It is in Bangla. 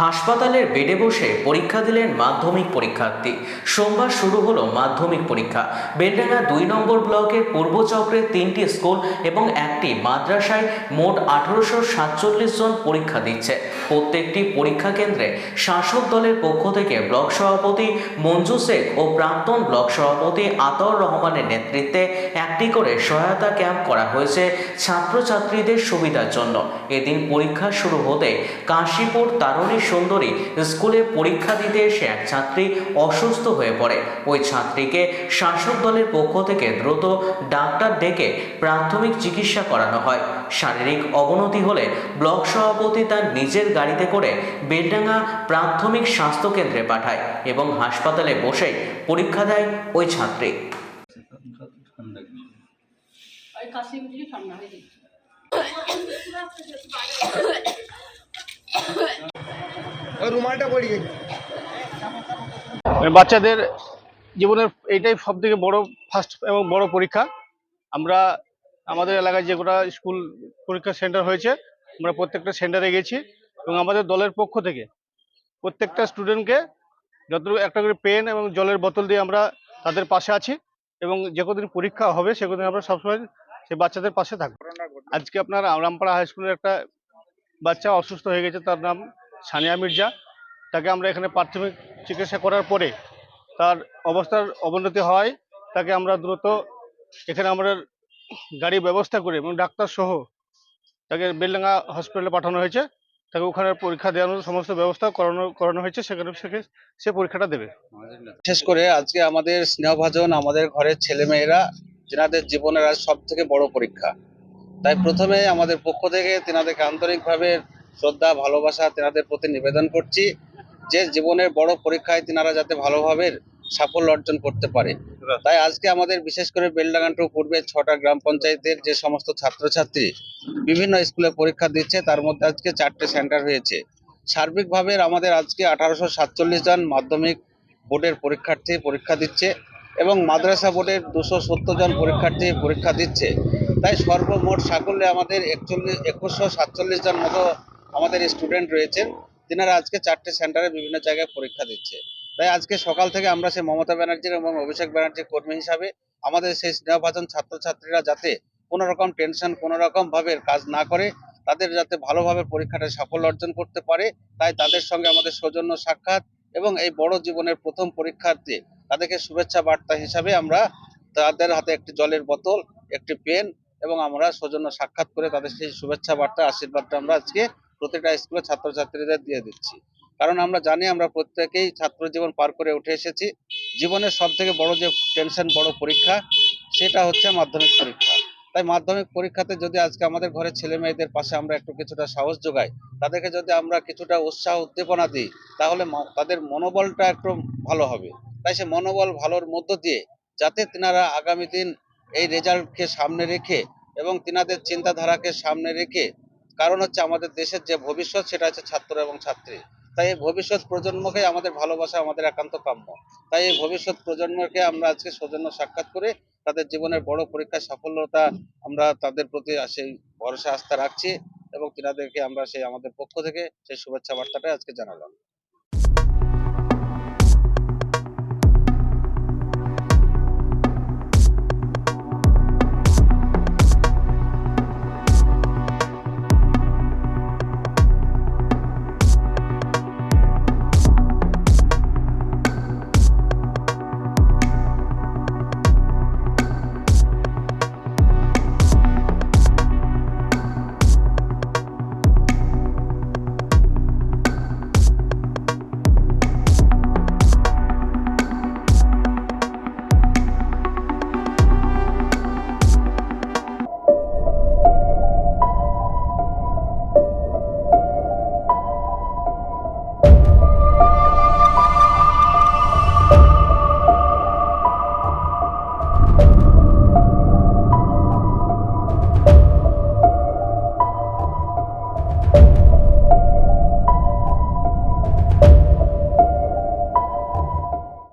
হাসপাতালের বেডে বসে পরীক্ষা দিলেন মাধ্যমিক পরীক্ষার্থী। সোমবার শুরু হলো মাধ্যমিক পরীক্ষা। বেলডাঙ্গা দুই নম্বর ব্লকের পূর্ব চক্রের তিনটি স্কুল এবং একটি মাদ্রাসায় মোট আঠারোশো সাতচল্লিশ জন পরীক্ষা দিচ্ছে। প্রত্যেকটি পরীক্ষা কেন্দ্রে শাসক দলের পক্ষ থেকে ব্লক সভাপতি মঞ্জু শেখ ও প্রাক্তন ব্লক সভাপতি আতর রহমানের নেতৃত্বে একটি করে সহায়তা ক্যাম্প করা হয়েছে ছাত্রছাত্রীদের সুবিধার জন্য। এদিন পরীক্ষা শুরু হতে কাশীপুর, তারণী সুন্দরী। স্কুলে পরীক্ষা দিতে এসে এক ছাত্রী অসুস্থ হয়ে পড়ে। ওই ছাত্রীকে শাসক দলের পক্ষ থেকে দ্রুত ডাক্তার ডেকে প্রাথমিক চিকিৎসা করানো হয়। শারীরিক অবনতি হলে ব্লক সভাপতি তার নিজের গাড়িতে করে বেলডাঙ্গা প্রাথমিক স্বাস্থ্য কেন্দ্রে পাঠায় এবং হাসপাতালে বসেই পরীক্ষা দেয় ওই ছাত্রী। ঠান্ডা রুমালটা পড়ে গেছে। মানে বাচ্চাদের জীবনের এইটাই সব থেকে বড় ফার্স্ট এবং বড় পরীক্ষা। আমরা আমাদের এলাকায় যে গোটা স্কুল পরীক্ষা সেন্টার হয়েছে, আমরা প্রত্যেকটা সেন্টারে গেছি এবং আমাদের দলের পক্ষ থেকে প্রত্যেকটা স্টুডেন্টকে যতটুকু একটা করে পেন এবং জলের বোতল দিয়ে আমরা তাদের পাশে আছি এবং যে কদিন পরীক্ষা হবে, সে কদিন আমরা সবসময় সেই বাচ্চাদের পাশে থাকব। আজকে আপনার রামপাড়া হাই স্কুলের একটা বাচ্চা অসুস্থ হয়ে গেছে, তার নাম সানিয়া মির্জা, তাকে আমরা এখানে প্রাথমিক চিকিৎসা করার পরে তার অবস্থার অবনতি হওয়ায় তাকে আমরা দ্রুত এখানে আমরা গাড়ি ব্যবস্থা করে এবং ডাক্তার সহ তাকে বেলডাঙ্গা হসপিটালে পাঠানো হয়েছে। তাকে ওখানে পরীক্ষা দেওয়ানোর সমস্ত ব্যবস্থা করানো করানো হয়েছে, সেখানে সে পরীক্ষাটা দেবে। বিশেষ করে আজকে আমাদের স্নেহভাজন, আমাদের ঘরের ছেলেমেয়েরা, যেনাদের জীবনের আজ সব থেকে বড় পরীক্ষা। তাই প্রথমে আমাদের পক্ষ থেকে তেনাদেরকে আন্তরিকভাবে শ্রদ্ধা, ভালোবাসা তেনাদের প্রতি নিবেদন করছি। যে জীবনের বড় পরীক্ষায় তেনারা যাতে ভালোভাবে সাফল্য অর্জন করতে পারে। তাই আজকে আমাদের বিশেষ করে বেলডাঙ্গাটু পূর্বে ছটা গ্রাম পঞ্চায়েতের যে সমস্ত ছাত্রছাত্রী বিভিন্ন স্কুলে পরীক্ষা দিচ্ছে, তার মধ্যে আজকে চারটে সেন্টার হয়েছে। সার্বিকভাবে আমাদের আজকে আঠারোশো সাতচল্লিশ জন মাধ্যমিক বোর্ডের পরীক্ষার্থী পরীক্ষা দিচ্ছে এবং মাদ্রাসা বোর্ডের দুশো সত্তর জন পরীক্ষার্থী পরীক্ষা দিচ্ছে। তাই সর্বমোট সাকল্যে আমাদের একচল্লিশ, একুশশো সাতচল্লিশ জন মতো আমাদের স্টুডেন্ট রয়েছেন, তিনারা আজকে চারটে সেন্টারে বিভিন্ন জায়গায় পরীক্ষা দিচ্ছে। তাই আজকে সকাল থেকে আমরা সেই মমতা ব্যানার্জির এবং অভিষেক ব্যানার্জির কর্মী হিসাবে আমাদের সেই স্নেহভাজন ছাত্রছাত্রীরা যাতে কোনো রকম টেনশন কোনো রকম ভাবে কাজ না করে, তাদের যাতে ভালোভাবে পরীক্ষাটা সাফল্য অর্জন করতে পারে, তাই তাদের সঙ্গে আমাদের সৌজন্য সাক্ষাৎ এবং এই বড় জীবনের প্রথম পরীক্ষার্থী, তাদেরকে শুভেচ্ছা বার্তা হিসাবে আমরা তাদের হাতে একটি জলের বোতল, একটি পেন এবং আমরা সৌজন্য সাক্ষাৎ করে তাদের সেই শুভেচ্ছা বার্তা, আশীর্বাদটা আমরা আজকে প্রতিটা স্কুলের ছাত্রছাত্রীদের দিয়ে দিচ্ছি। কারণ আমরা জানি আমরা প্রত্যেকেই ছাত্র জীবন পার করে উঠে এসেছি। জীবনের সব থেকে বড় যে টেনশন, বড় পরীক্ষা, সেটা হচ্ছে মাধ্যমিক পরীক্ষা। তাই মাধ্যমিক পরীক্ষাতে যদি আজকে আমাদের ঘরের ছেলে মেয়েদের পাশে আমরা একটু কিছুটা সাহস যোগাই, তাদেরকে যদি আমরা কিছুটা উৎসাহ, উদ্দীপনা দিই, তাহলে তাদের মনোবলটা একটু ভালো হবে। তাই সে মনোবল ভালোর মধ্য দিয়ে যাতে তিনারা আগামী দিন এই রেজাল্টকে সামনে রেখে এবং তিনাদের চিন্তাধারাকে সামনে রেখে কারণ হচ্ছে আমাদের দেশের যে ভবিষ্যৎ সেটা হচ্ছে ছাত্র এবং ছাত্রী। তাই এই ভবিষ্যৎ প্রজন্মকে আমাদের ভালোবাসা আমাদের একান্ত কাম্য। তাই এই ভবিষ্যৎ প্রজন্মকে আমরা আজকে সৌজন্য সাক্ষাৎ করে তাদের জীবনের বড় পরীক্ষায় সাফল্যতা আমরা তাদের প্রতি সেই ভরসা, আস্থা রাখছি এবং তিনাদেরকে আমরা সেই আমাদের পক্ষ থেকে সেই শুভেচ্ছা বার্তাটা আজকে জানালাম।